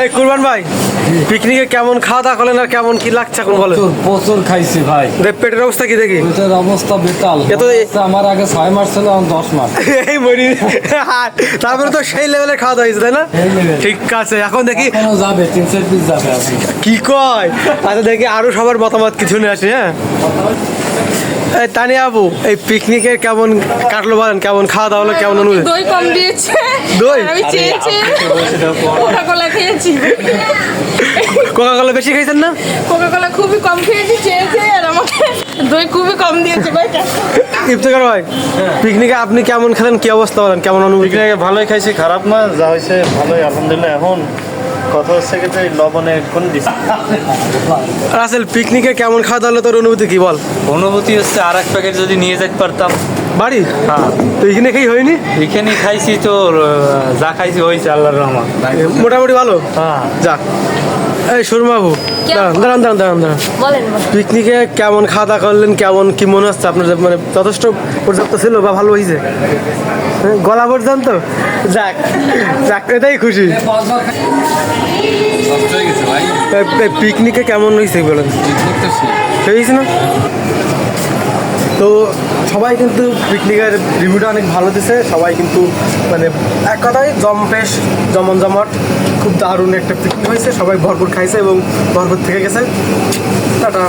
এই কুরবান ভাই পিকনিকে কেমন খাওয়া দাওয়া করলেন আর কেমন কি লাগছে এখন বলেন? প্রচুর খাইছি ভাই। পেটের অবস্থা কি দেখি? পেটের অবস্থা বেতাল আমার আগে ছয় মাস ছিল এখন দশ মাস। এই মরি তারপরে তো সেই লেভেলের খাওয়া দাওয়া হয়েছে তাই না? ঠিক আছে এখন দেখি যাবে তিন চার পিস যাবে কি কয়? আচ্ছা দেখি আরও সবার মতামত কিছু নিয়ে আসি হ্যাঁ? এই তানিয়া আপু এই পিকনিকের কেমন কাটলো বলেন? কেমন খাওয়া দাওয়া হলো? কেমন অনুভূতি? দই কম দিয়েছে। দই? আমি চেয়েছি। কোকা কোলা খেয়েছি। কোকা কোলা বেশি খাইছেন না? কোকা কোলা খুবই কম খেয়েছি চেয়েছি আর আমাকে দই খুবই কম দিয়েছে ইফতেকার ভাই পিকনিকে আপনি কেমন খেলেন? কি অবস্থা বলেন কেমন অনুভূতি? পিকনিকে ভালোই খাইছি খারাপ না যা হয়েছে ভালোই আলহামদুলিল্লাহ। এখন কথা হচ্ছে কি যে লবণে কোন রাসেল পিকনিকে কেমন খাওয়া দাওয়া তোর অনুভূতি কি বল? অনুভূতি হচ্ছে আর এক প্যাকেট যদি নিয়ে যেতে পারতাম। বাড়ি? হ্যাঁ। তো এখানে খেয়ে হয়নি? এখানে খাইছি তো যা খাইছি হয়েছে আল্লাহর রহমান মোটামুটি ভালো? হ্যাঁ। যাক। এই সুরমাবু দাঁড়ান দাঁড়ান দাঁড়ান দাঁড়ান দাঁড়ান। পিকনিকে কেমন খাওয়া দাওয়া করলেন? কেমন কি মনে হচ্ছে আপনার মানে যথেষ্ট পর্যাপ্ত ছিল বা ভালো হয়েছে? হ্যাঁ, গলা পর্যন্ত? যাক যাক এটাই খুশি। পিকনিকে কেমন হয়েছে বলেন? হয়েছে না? তো সবাই কিন্তু পিকনিকের রিভিউটা অনেক ভালো দিছে। সবাই কিন্তু মানে এক কথায় জমপেশ জমন জমট, খুব দারুণ একটা পিকনিক হয়েছে। সবাই ভরপুর খাইছে এবং ভরপুর থেকে গেছে। টাটা।